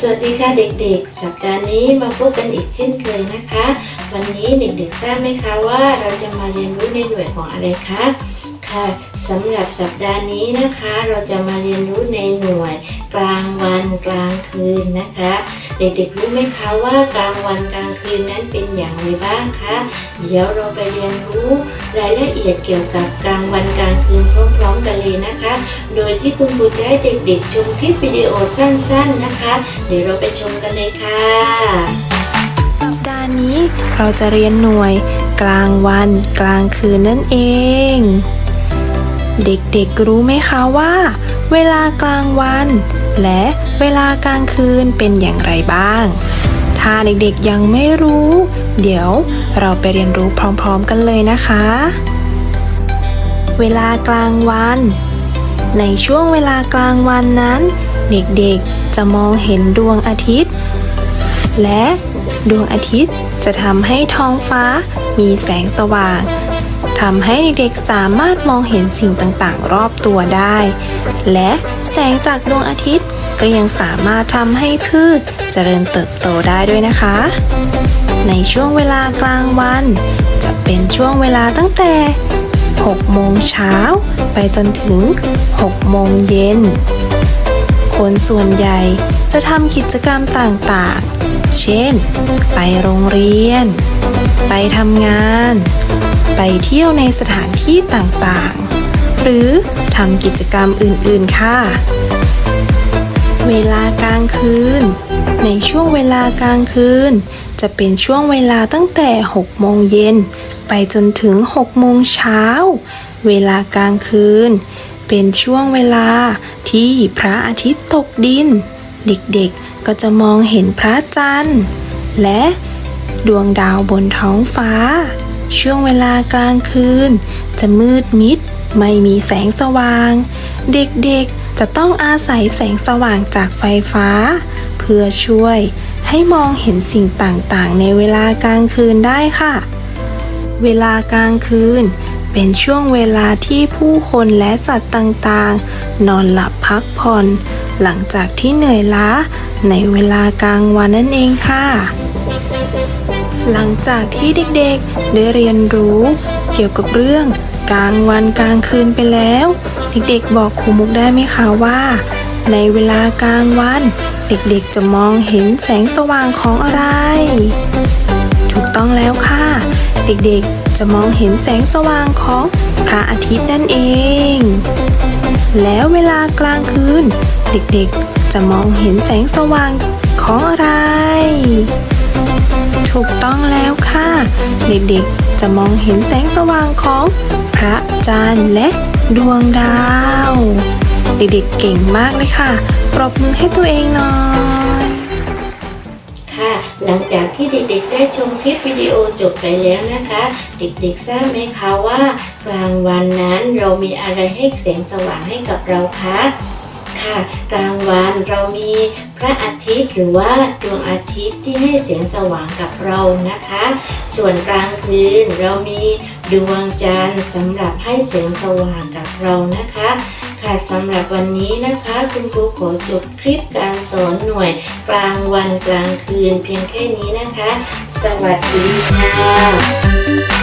สวัสดีค่ะเด็กๆ สัปดาห์นี้มาพบกันอีกเช่นเคยนะคะ วันนี้เด็กๆทราบไหมคะว่าเราจะมาเรียนรู้ในหน่วยของอะไรคะค่ะสำหรับสัปดาห์นี้นะคะ เราจะมาเรียนรู้ในหน่วยกลางวันกลางคืนนะคะ เด็กๆรู้ไหมคะว่ากลางวันกลางคืนนั้นเป็นอย่างไรบ้างคะเดี๋ยวเราไปเรียนรู้ รายละเอียดเกี่ยวกับกลางวันกลางคืนพร้อมๆกันเลยนะคะ โดยที่คุณครูจะให้เด็กๆ ชมคลิปวิดีโอสั้นๆนะคะ เดี๋ยวเราไปชมกันเลยค่ะสัปดาห์นี้เราจะเรียนหน่วยกลางวันกลางคืนนั่นเอง เด็กๆรู้ไหมคะว่า เวลากลางวัน และเวลากลางคืนเป็นอย่างไรบ้าง ถ้าเด็กๆยังไม่รู้ เดี๋ยวเราไปเรียนรู้พร้อมๆกันเลยนะคะ เวลากลางวัน ในช่วงเวลากลางวันนั้น เด็กๆจะมองเห็นดวงอาทิตย์ และดวงอาทิตย์จะทำให้ท้องฟ้ามีแสงสว่างทำให้เด็กๆสามารถมองเห็นสิ่งต่างๆ รอบตัวได้ และแสงจากดวงอาทิตย์ก็ยังสามารถทำให้พืชเจริญเติบโตได้ด้วยนะคะ ช่วงเวลากลางวัน จะเป็นช่วงเวลาตั้งแต่ 6 โมงเช้า ไปจนถึง 6 โมงเย็น คนส่วนใหญ่จะทำกิจกรรมต่างๆ เช่น ไปโรงเรียน ไปทำงาน ไปเที่ยวในสถานที่ต่างๆ หรือทำกิจกรรมอื่นๆ ค่ะ เวลากลางคืน ในช่วงเวลากลางคืน จะเป็นช่วงเวลาตั้งแต่ 6 โมงเย็น ไปจนถึง 6 โมงเช้า เวลากลางคืน เป็นช่วงเวลาที่พระอาทิตย์ตกดิน เด็กๆก็จะมองเห็นพระจันทร์ และดวงดาวบนท้องฟ้า ช่วงเวลากลางคืน จะมืดมิด ไม่มีแสงสว่าง เด็กๆจะต้องอาศัยแสงสว่างจากไฟฟ้า เพื่อช่วย ให้มองเห็นสิ่งต่างๆ ในเวลากลางคืนได้ค่ะ เวลากลางคืน เป็นช่วงเวลาที่ผู้คนและสัตว์ต่างๆ นอนหลับพักผ่อน หลังจากที่เหนื่อยล้าในเวลากลางวันนั่นเองค่ะ หลังจากที่เด็กๆได้เรียนรู้เกี่ยวกับเรื่องกลางวันกลางคืนไปแล้ว เด็กๆบอกครูมุกได้ไหมคะว่า ในเวลากลางวัน เด็กๆจะมองเห็นแสงสว่างของอะไร ถูกต้องแล้วค่ะ เด็กๆจะมองเห็นแสงสว่างของพระอาทิตย์นั่นเอง แล้วเวลากลางคืน เด็กๆจะมองเห็นแสงสว่างของอะไร ถูกต้องแล้วค่ะ เด็กๆจะมองเห็นแสงสว่างของพระจันทร์และดวงดาว เด็กๆเก่งมากเลยค่ะ ปรบมือให้ตัวเองหน่อย ค่ะ หลังจากที่เด็กๆ ได้ชมคลิปวิดีโอจบไปแล้วนะคะ เด็กๆ ทราบไหมคะว่ากลางวันนั้นเรามีอะไรให้แสงสว่างให้กับเราคะค่ะกลางวันเรามีพระอาทิตย์หรือว่าดวงอาทิตย์ที่ให้แสงสว่างกับเรานะคะ ส่วนกลางคืนเรามีดวงจันทร์สำหรับให้แสงสว่างกับเรานะคะ ค่ะสำหรับวันนี้นะคะ คุณครูขอจบคลิปการสอนหน่วยกลางวันกลางคืนเพียงแค่นี้นะคะ สวัสดีค่ะ